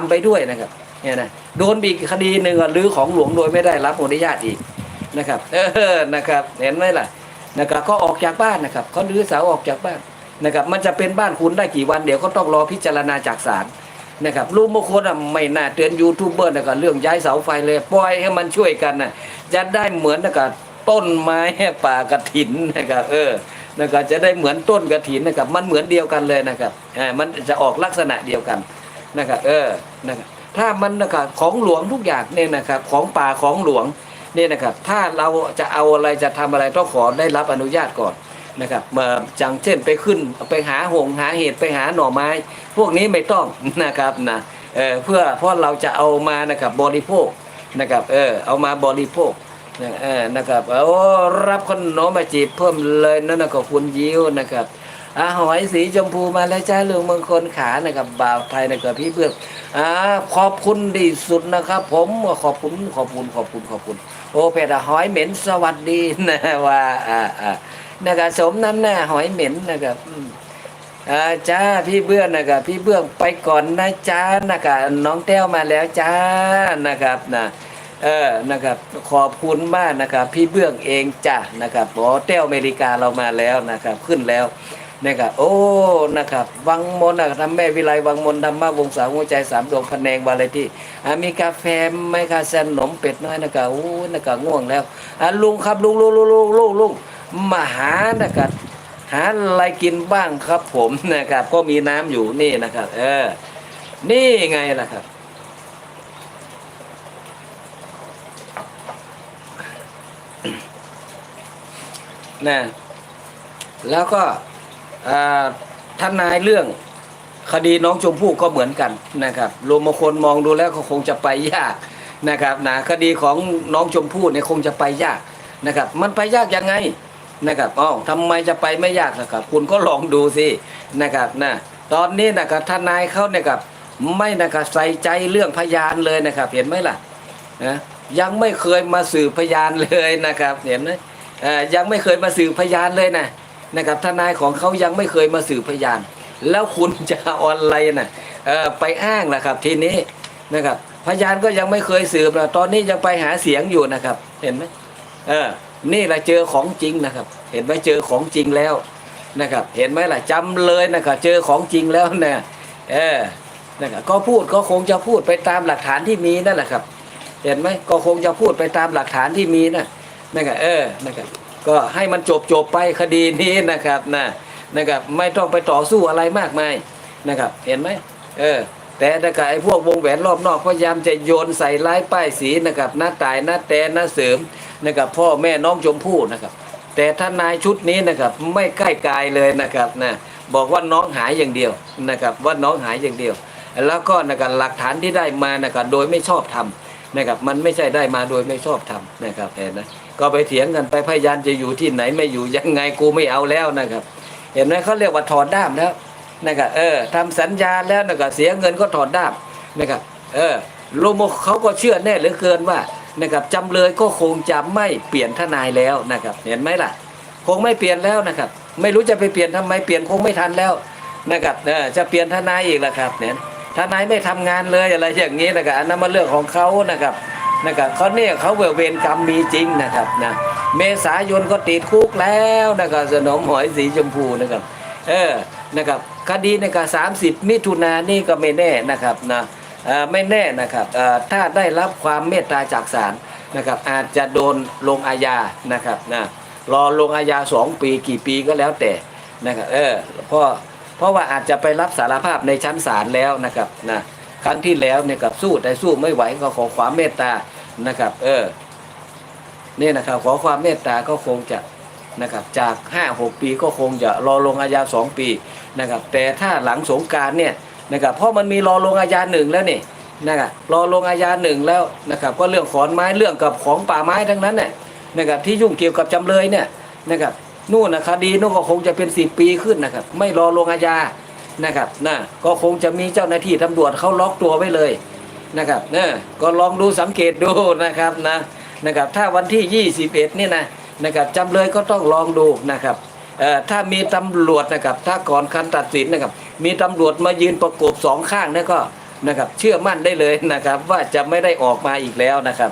ามไปด้วยนะครับเนี่ยนะโดนบีกคดีหนึ่งอะรื้อของหลวงโดยไม่ได้รับอนุญาตอีกนะครับ เออนะครับเห็นไหมล่ะนะครับก็ออกจากบ้านนะครับเขารื้อเสาออกจากบ้านนะครับ มันจะเป็นบ้านคุณได้กี่วันเดี๋ยวก็ต้องรอพิจารณาจากศาลนะครับลูกบางคนอะไม่น่าเตือนยูทูบเบอร์นะครับเรื่องย้ายเสาไฟเลยปล่อยให้มันช่วยกันนะจะได้เหมือนนะครับต้นไม้ป่ากระถินนะครับเออนะครับจะได้เหมือนต้นกระถินนะครับ มันเหมือนเดียวกันเลยนะครับอ่ามันจะออกลักษณะเดียวกัน นะครับเออนะครับถ้ามันนะครับของหลวงทุกอย่างเนี่ยนะครับของป่าของหลวงเนี่ยนะครับถ้าเราจะเอาอะไรจะทำอะไรต้องขอได้รับอนุญาตก่อนนะครับมาจังเช่นไปขึ้นไปหาหงหาเห็ดไปหาหน่อไม้ พวกนี้ไม่ต้องนะครับนะเออเพื่อเพราะเราจะเอามานะครับบริโภคนะครับเออเอามาบริโภคนะเออนะครับโอ้รับขนมมาจีบเพิ่มเลยนั่นนะก็คุณยิ้วนะครับ อาหอยสีชมพูมาแล้วจ้าลุงมงคลขานะครับบ่าวไทยนะครับพี่เพื่อนอ่าขอบคุณดีสุดนะครับ ผมขอบคุณขอบคุณขอบคุณขอบคุณ โอเพดหอยเหม็นสวัสดีนะว่าอ่าอ่านะครับสมน้ำหน้าหอยเหม็นนะครับอ่าจ้าพี่เบื้องนะครับพี่เบื้องไปก่อนนะจ้านะครับน้องแต้วมาแล้วจ้านะครับนะเออนะครับขอบคุณมากนะครับ พี่เบื้องเองจ้ะนะครับหมอเต้วอเมริกาเรามาแล้วนะครับ ขึ้นแล้ว นะครับโอ้นะครับวังมนนะทำแม่วิไลวังมนต์ธรรมะวงศาหัวใจสามดวงพะแนงวาเลที่อามีกาแฟไหมคะแซนนมเป็ดน้อยนะครับโอ้นะครับง่วงแล้วอ่าลุงครับลุงลุงลุงลุงลุงลุงมาหานะครับหาอะไรกินบ้างครับผมนะครับ ก็มีน้ำอยู่นี่นะครับ เออ นี่ไงล่ะครับนะแล้วก็ อ่าทนายเรื่องคดีน้องชมพู่ก็เหมือนกันนะครับรวมคนมองดูแล้วก็คงจะไปยากนะครับนะคดีของน้องชมพู่เนี่ยคงจะไปยากนะครับ มันไปยากยังไงนะครับอ้าวทำไมจะไปไม่ยากนะครับ คุณก็ลองดูสินะครับนะตอนนี้นะครับทนายเขาเนี่ยครับไม่นะครับใส่ใจเรื่องพยานเลยนะครับ เห็นไหมล่ะนะยังไม่เคยมาสืบพยานเลยนะครับ เห็นไหมเอ่อยังไม่เคยมาสืบพยานเลยนะ นะครับทนายของเขายังไม่เคยมาสืบพยาน แล้วคุณจะออะไรนะเอ่อไปอ้างนะครับทีนี้นะครับพยานก็ยังไม่เคยสืบนะตอนนี้ยังไปหาเสียงอยู่นะครับ เห็นไหมเออนี่แหละเจอของจริงนะครับ เห็นไหมเจอของจริงแล้วนะครับ เห็นไหมล่ะจำเลยนะครับเจอของจริงแล้วเนะเออนะครับก็พูดก็คงจะพูดไปตามหลักฐานที่มีนั่นแหละครับ เห็นไหมก็คงจะพูดไปตามหลักฐานที่มีนะนะครับเออนะครับ ก็ให้มันจบจบไปคดีนี้นะครับนะนะครับไม่ต้องไปต่อสู้อะไรมากมายนะครับ เห็นไหมเออแต่ถ้าเกิดไอ้พวกวงแหวนรอบนอกพยายามจะโยนใส่ร้ายป้ายสีนะครับหน้าตายหน้าแตนหน้าเสริมนะครับพ่อแม่น้องชมพู่นะครับ แต่ท่านนายชุดนี้นะครับไม่ใกล้กายเลยนะครับนะบอกว่าน้องหายอย่างเดียวนะครับว่าน้องหายอย่างเดียว แล้วก็นะครับหลักฐานที่ได้มานะครับโดยไม่ชอบทำ นะครับมันไม่ใช่ได้มาโดยไม่ชอบทำนะครับเห็นไหมก็ไปเถียงกันไปพยานจะอยู่ที่ไหนไม่อยู่ยังไงกูไม่เอาแล้วนะครับ เห็นไหมเขาเรียกว่าถอดด้ามแล้วนะครับเออทำสัญญาแล้วนะครับเสียเงินก็ถอดด้ามนะครับเออโลโมเขาก็เชื่อแน่เหลือเกินว่านะครับจำเลยก็คงจะไม่เปลี่ยนทนายแล้วนะครับ เห็นไหมล่ะ คงไม่เปลี่ยนแล้วนะครับ ไม่รู้จะไปเปลี่ยนทำไมเปลี่ยนคงไม่ทันแล้วนะครับเออจะเปลี่ยนทนายอีกแล้วครับเนี่ย ทนายไม่ทำงานเลยอะไรอย่างนี้นะครับอันนั้นมันเรื่องของเขานะครับนะครับเขาเนี่ยเขาเวรเวรกรรมมีจริงนะครับนะเมษายนก็ติดคุกแล้วนะครับสนมหอยสีชมพูนะครับเออนะครับคดีในการสามสิบมิถุนายนี่ก็ไม่แน่นะครับนะไม่แน่นะครับถ้าได้รับความเมตตาจากศาลนะครับอาจจะโดนลงอาญานะครับนะรอลงอาญาสองปีกี่ปีก็แล้วแต่นะครับเออพราะ เพราะว่าอาจจะไปรับสารภาพในชั้นศาลแล้วนะครับนะครั้งที่แล้วเนี่ยกับสู้แต่สู้ไม่ไหวก็ขอความเมตตานะครับ เออเนี่ยนะครับ ขอความเมตตาก็คงจะนะครับ จากห้าหกปีก็คงจะรอลงอาญาสองปีนะครับ แต่ถ้าหลังสงการเนี่ยนะครับเพราะมันมีรอลงอาญาหนึ่งแล้วนี่นะครับรอลงอาญาหนึ่งแล้วนะครับก็เรื่องขอนไม้เรื่องกับของป่าไม้ทั้งนั้นเนี่ยนะครับที่ยุ่งเกี่ยวกับจำเลยเนี่ยนะครับ นู่นนะคดีนู่นก็คงจะเป็นสิบปีขึ้นนะครับ ไม่รอลงอาญานะครับนะก็คงจะมีเจ้าหน้าที่ตำรวจเขาล็อกตัวไว้เลยนะครับเนี่ยก็ลองดูสังเกตดูนะครับนะนะครับ ถ้าวันที่ 21นี่นะนะครับจำเลยก็ต้องลองดูนะครับเอ่อถ้ามีตำรวจนะครับ ถ้าก่อนคันตัดสินนะครับ มีตำรวจมายืนประกบสองข้างนี่ก็นะครับ เชื่อมั่นได้เลยนะครับ ว่าจะไม่ได้ออกมาอีกแล้วนะครับ